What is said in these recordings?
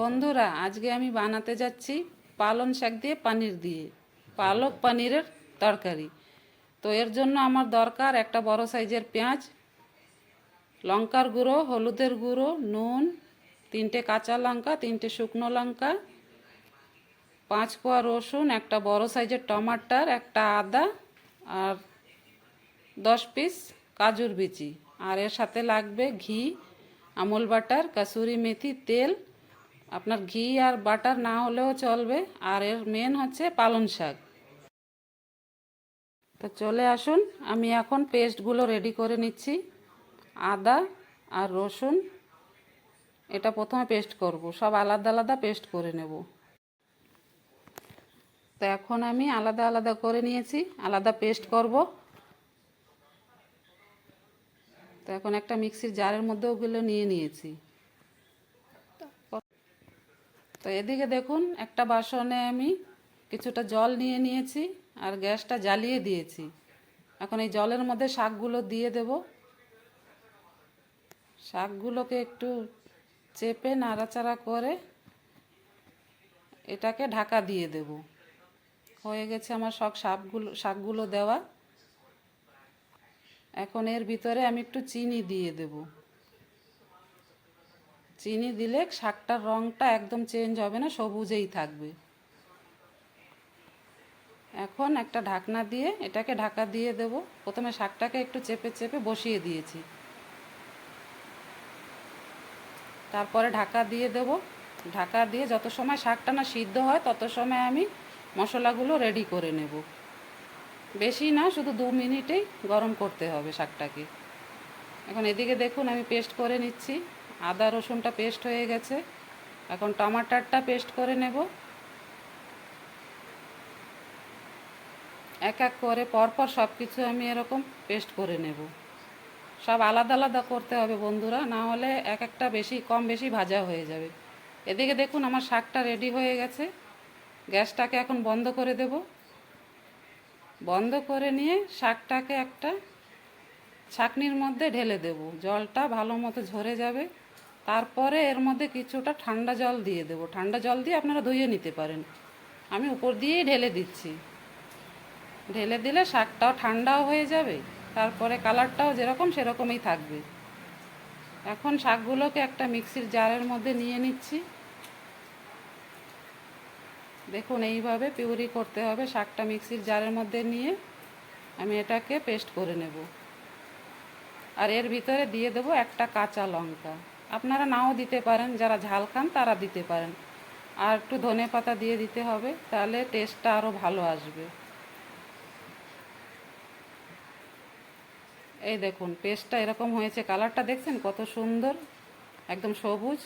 বন্ধুরা, আজকে আমি বানাতে যাচ্ছি পালং শাক দিয়ে পানির দিয়ে। পালক পানিরের তরকারি। তো এর জন্য আমার দরকার একটা বড় সাইজের পেঁয়াজ, লঙ্কার গুঁড়ো, হলুদের গুঁড়ো, নুন, তিনটে কাঁচা লঙ্কা, তিনটে শুকনো লঙ্কা, পাঁচ কোয়া রসুন, একটা বড় সাইজের টমাটার, একটা আদা আর দশ পিস কাজুর বিচি। আর এর সাথে লাগবে ঘি, আমুল বাটার, কাসুরি মেথি, তেল আপনার ঘি আর বাটার না হলেও চলবে, আর এর মেন হচ্ছে পালং শাক। তো চলে আসুন, আমি এখন পেস্টগুলো রেডি করে নিচ্ছি। আদা আর রসুন, এটা প্রথমে পেস্ট করব, সব আলাদা আলাদা পেস্ট করে নেব। তো এখন আমি আলাদা আলাদা করে নিয়েছি, আলাদা পেস্ট করব। তো এখন একটা মিক্সির জারের মধ্যে ওগুলো নিয়ে নিয়েছি তো এদিকে দেখুন, একটা বাসনে আমি কিছুটা জল নিয়ে নিয়েছি আর গ্যাসটা জ্বালিয়ে দিয়েছি। এখন এই জলের মধ্যে শাকগুলো দিয়ে দেব। শাকগুলোকে একটু চেপে নাড়াচাড়া করে এটাকে ঢাকা দিয়ে দেব। হয়ে গেছে আমার সব শাকগুলো শাকগুলো দেওয়া। এখন এর ভিতরে আমি একটু চিনি দিয়ে দেব। চিনি দিলে শাকটার রঙটা একদম চেঞ্জ হবে না, সবুজেই থাকবে। এখন একটা ঢাকনা দিয়ে এটাকে ঢাকা দিয়ে দেব। প্রথমে শাকটাকে একটু চেপে চেপে বসিয়ে দিয়েছি। তারপরে ঢাকা দিয়ে দেব। ঢাকা দিয়ে যত সময় শাকটা না সিদ্ধ হয়, তত সময় আমি মশলাগুলো রেডি করে নেব। বেশি না, শুধু দু মিনিটেই গরম করতে হবে শাকটাকে। এখন এদিকে দেখুন, আমি পেস্ট করে নিচ্ছি। আদা রসুনটা পেস্ট হয়ে গেছে। এখন টমাটারটা পেস্ট করে নেব। এক এক করে পরপর সব কিছু আমি এরকম পেস্ট করে নেব। সব আলাদা আলাদা করতে হবে বন্ধুরা, না হলে এক একটা বেশি, কম বেশি ভাজা হয়ে যাবে। এদিকে দেখুন আমার শাকটা রেডি হয়ে গেছে। গ্যাসটাকে এখন বন্ধ করে দেব। বন্ধ করে নিয়ে শাকটাকে একটা ছাকনির মধ্যে ঢেলে দেব। জলটা ভালো মতো ঝরে যাবে। তারপরে এর মধ্যে কিছুটা ঠান্ডা জল দিয়ে দেব। ঠান্ডা জল দিয়ে আপনারা ধুয়ে নিতে পারেন। আমি উপর দিয়েই ঢেলে দিচ্ছি। ঢেলে দিলে শাকটাও ঠান্ডাও হয়ে যাবে, তারপরে কালারটাও যেরকম সেরকমই থাকবে। এখন শাকগুলোকে একটা মিক্সির জারের মধ্যে নিয়ে নিচ্ছি। দেখুন, এইভাবে পিউরি করতে হবে শাকটা মিক্সির জারের মধ্যে নিয়ে। আমি এটাকে পেস্ট করে নেব। আর এর ভিতরে দিয়ে দেবো একটা কাঁচা লঙ্কা। আপনারা নাও দিতে পারেন, যারা ঝাল খান তারা দিতে পারেন। আর একটু ধনে পাতা দিয়ে দিতে হবে, তাহলে টেস্টটা আরও ভালো আসবে। এই দেখুন পেস্টটা এরকম হয়েছে কালারটা দেখছেন কত সুন্দর, একদম সবুজ।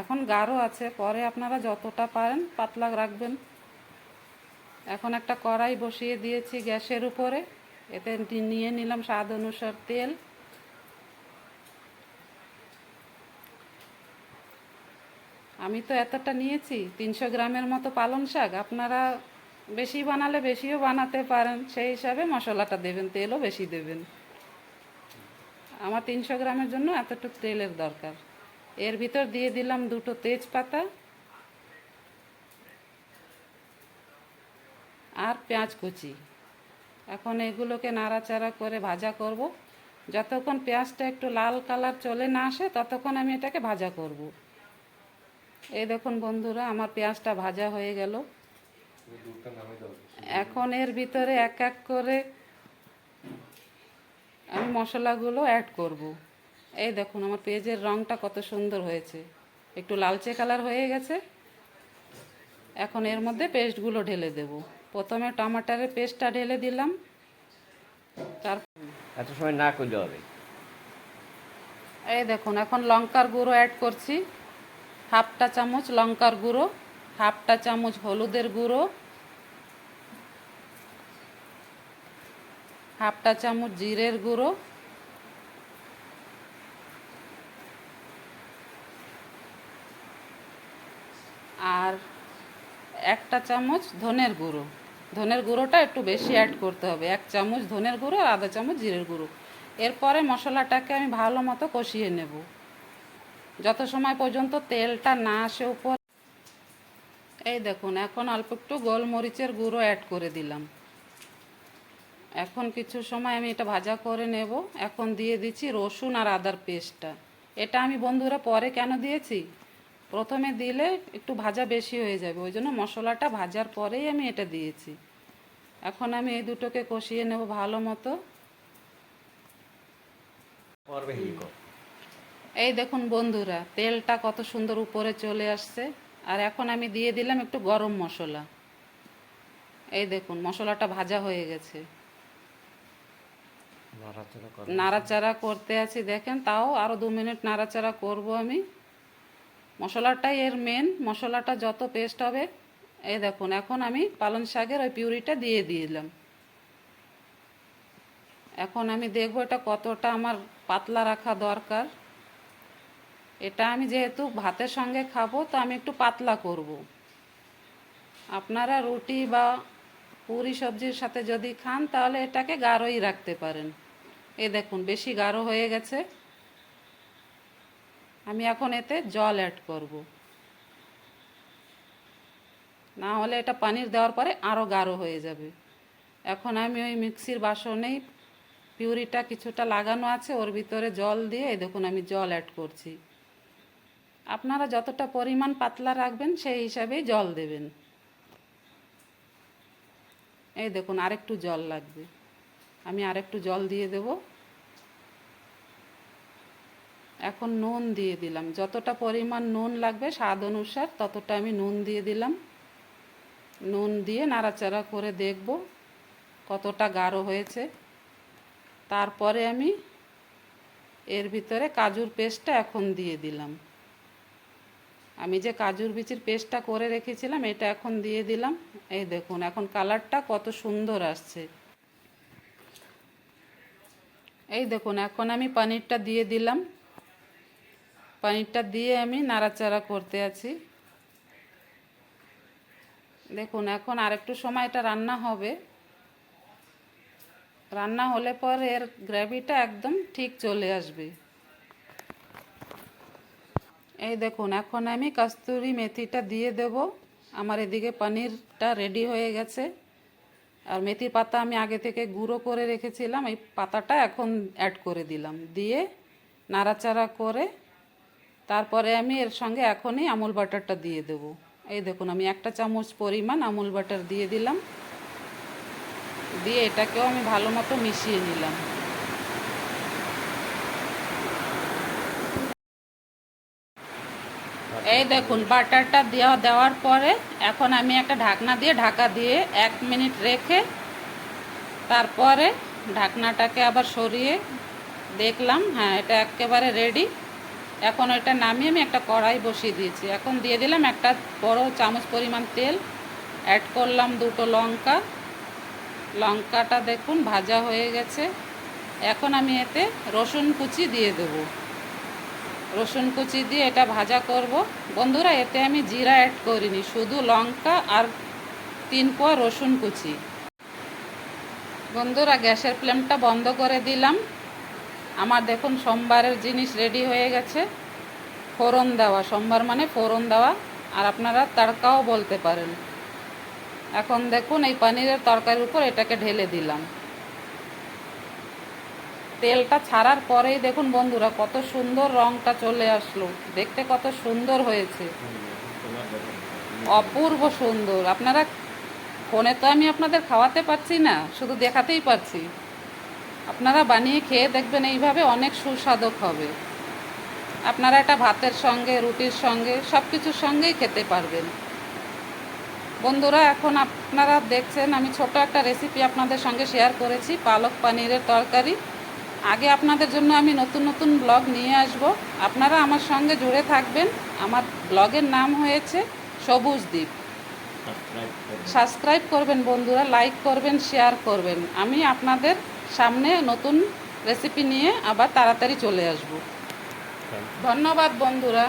এখন গাঢ় আছে, পরে আপনারা যতটা পারেন পাতলা রাখবেন। এখন একটা কড়াই বসিয়ে দিয়েছি গ্যাসের উপরে, এতে নিয়ে নিলাম স্বাদ অনুসার তেল। আমি তো এতটা নিয়েছি, তিনশো গ্রামের মতো পালং শাক, আপনারা বেশি বানালে বেশিও বানাতে পারেন, সেই হিসাবে মশলাটা দেবেন, তেলও বেশি দেবেন। আমার তিনশো গ্রামের জন্য এতটুকু তেলের দরকার। এর ভিতর দিয়ে দিলাম দুটো তেজপাতা আর পেঁয়াজ কুচি। এখন এগুলোকে নাড়াচাড়া করে ভাজা করব। যতক্ষণ পেঁয়াজটা একটু লাল কালার চলে না আসে, ততক্ষণ আমি এটাকে ভাজা করব। এই দেখুন বন্ধুরা আমার পেঁয়াজটা ভাজা হয়ে গেল। এখন এর ভিতরে এক এক করে আমি মশলাগুলো অ্যাড করব। এই দেখুন আমার পেঁয়াজের রঙটা কত সুন্দর হয়েছে। একটু লালচে কালার হয়ে গেছে। এখন এর মধ্যে পেস্টগুলো ঢেলে দেব। প্রথমে টমাটারের পেস্টটা ঢেলে দিলাম। তার এত সময় না করলে হবে। এই দেখুন এখন লঙ্কার গুঁড়ো অ্যাড করছি। হাফটা চামচ লঙ্কার গুঁড়ো, হাফটা চামচ হলুদের গুঁড়ো, হাফটা চামচ জিরের গুঁড়ো, আর একটা চামচ ধনের গুঁড়ো। ধনের গুঁড়োটা একটু বেশি অ্যাড করতে হবে। এক চামচ ধনের গুঁড়ো আর আধা চামচ জিরের গুঁড়ো। এরপরে মশলাটাকে আমি ভালো মতো কষিয়ে নেব। যত সময় পর্যন্ত তেলটা না আসে উপর এই দেখুন, এখন অল্প একটু গোলমরিচের গুঁড়ো অ্যাড করে দিলাম। এখন কিছু সময় আমি এটা ভাজা করে নেব। এখন দিয়ে দিচ্ছি রসুন আর আদার পেস্টটা এটা আমি বন্ধুরা পরে কেন দিয়েছি? প্রথমে দিলে একটু ভাজা বেশি হয়ে যাবে, ওই জন্য মশলাটা ভাজার পরেই আমি এটা দিয়েছি। এখন আমি এই দুটোকে কষিয়ে নেব ভালো মতো। এই দেখুন বন্ধুরা তেলটা কত সুন্দর উপরে চলে আসছে। আর এখন আমি দিয়ে দিলাম একটু গরম মশলা। এই দেখুন মশলাটা ভাজা হয়ে গেছে। নাড়াচাড়া করতে আছি দেখেন তাও আরও দু মিনিট নাড়াচাড়া করব আমি। মশলাটাই এর মেন মশলাটা যত পেস্ট হবে এই দেখুন এখন আমি পালং শাকের ওই পিউরিটা দিয়ে দিলাম। এখন আমি দেখব এটা কতটা আমার পাতলা রাখা দরকার। এটা আমি যেহেতু ভাতের সঙ্গে খাব, তো আমি একটু পাতলা করব। আপনারা রুটি বা পুরি সবজির সাথে যদি খান, তাহলে এটাকে গাঢ়ই রাখতে পারেন। এ দেখুন, বেশি গাঢ় হয়ে গেছে। আমি এখন এতে জল অ্যাড করব। না হলে এটা পানির দেওয়ার পরে আরও গাঢ় হয়ে যাবে। এখন আমি ওই মিক্সির বাসনেই পিউরিটা কিছুটা লাগানো আছে, ওর ভিতরে জল দিয়ে দেখুন আমি জল অ্যাড করছি। আপনারা যতটা পরিমাণ পাতলা রাখবেন, সেই হিসাবেই জল দেবেন। এই দেখুন, আরেকটু জল লাগবে। আমি আরেকটু জল দিয়ে দেব। এখন নুন দিয়ে দিলাম। যতটা পরিমাণ নুন লাগবে স্বাদ অনুসার ততটা আমি নুন দিয়ে দিলাম। নুন দিয়ে নাড়াচাড়া করে দেখব কতটা গাঢ় হয়েছে। তারপরে আমি এর ভিতরে কাজুর পেস্টটা এখন দিয়ে দিলাম। আমি যে কাজুর বিচির পেস্টটা করে রেখেছিলাম, এটা এখন দিয়ে দিলাম। এই দেখুন, এখন কালারটা কত সুন্দর আসছে। এই দেখুন, এখন আমি পানিরটা দিয়ে দিলাম। পানিরটা দিয়ে আমি নাড়াচাড়া করতে আছি। দেখুন, এখন আরেকটু সময় এটা রান্না হবে। রান্না হলে পর এর গ্রেভিটা একদম ঠিক চলে আসবে। এই দেখুন, এখন আমি কস্তুরি মেথিটা দিয়ে দেব। আমার এদিকে পনিরটা রেডি হয়ে গেছে। আর মেথির পাতা আমি আগে থেকে গুঁড়ো করে রেখেছিলাম, এই পাতাটা এখন অ্যাড করে দিলাম। দিয়ে নাড়াচাড়া করে তারপরে আমি এর সঙ্গে এখনই আমুল বাটারটা দিয়ে দেব। এই দেখুন, আমি একটা চামচ পরিমাণ আমুল বাটার দিয়ে দিলাম। দিয়ে এটাকেও আমি ভালো মতো মিশিয়ে নিলাম। এই দেখুন, বাটারটা দেওয়া দেওয়ার পরে এখন আমি একটা ঢাকনা দিয়ে ঢাকা দিয়ে এক মিনিট রেখে তারপরে ঢাকনাটাকে আবার সরিয়ে দেখলাম হ্যাঁ এটা একেবারে রেডি এখন এটা নামিয়ে আমি একটা কড়াই বসিয়ে দিয়েছি। এখন দিয়ে দিলাম একটা বড় চামচ পরিমাণ তেল অ্যাড করলাম দুটো লঙ্কা। লঙ্কাটা দেখুন ভাজা হয়ে গেছে। এখন আমি এতে রসুন কুচি দিয়ে দেবো। রসুন কুচি দিয়ে এটা ভাজা করব। বন্ধুরা, এতে আমি জিরা অ্যাড করিনি, শুধু লঙ্কা আর তিন কোয়া রসুন কুচি। বন্ধুরা, গ্যাসের ফ্লেমটা বন্ধ করে দিলাম। আমার দেখুন, সোমবারের জিনিস রেডি হয়ে গেছে। ফোড়ন দেওয়া, সোমবার মানে ফোড়ন দেওয়া, আর আপনারা তড়কাও বলতে পারেন। এখন দেখুন, এই পনিরের তরকারির উপর এটাকে ঢেলে দিলাম। তেলটা ছাড়ার পরেই দেখুন বন্ধুরা, কত সুন্দর রংটা চলে আসলো। দেখতে কত সুন্দর হয়েছে। অপূর্ব সুন্দর। আপনারা ফোনে তো আমি আপনাদের খাওয়াতে পারছি না, শুধু দেখাতেই পারছি। আপনারা বানিয়ে খেয়ে দেখবেন, এইভাবে অনেক সুস্বাদক হবে। আপনারা এটা ভাতের সঙ্গে, রুটির সঙ্গে সব কিছুর সঙ্গেই খেতে পারবেন। বন্ধুরা, এখন আপনারা দেখছেন, আমি ছোট একটা রেসিপি আপনাদের সঙ্গে শেয়ার করেছি, পালক পানিরের তরকারি। আগে আপনাদের জন্য আমি নতুন নতুন ব্লগ নিয়ে আসব। আপনারা আমার সঙ্গে জুড়ে থাকবেন। আমার ব্লগের নাম হয়েছে সবুজ দ্বীপ। সাবস্ক্রাইব করবেন বন্ধুরা লাইক করবেন শেয়ার করবেন। আমি আপনাদের সামনে নতুন রেসিপি নিয়ে আবার তাড়াতাড়ি চলে আসব। ধন্যবাদ বন্ধুরা।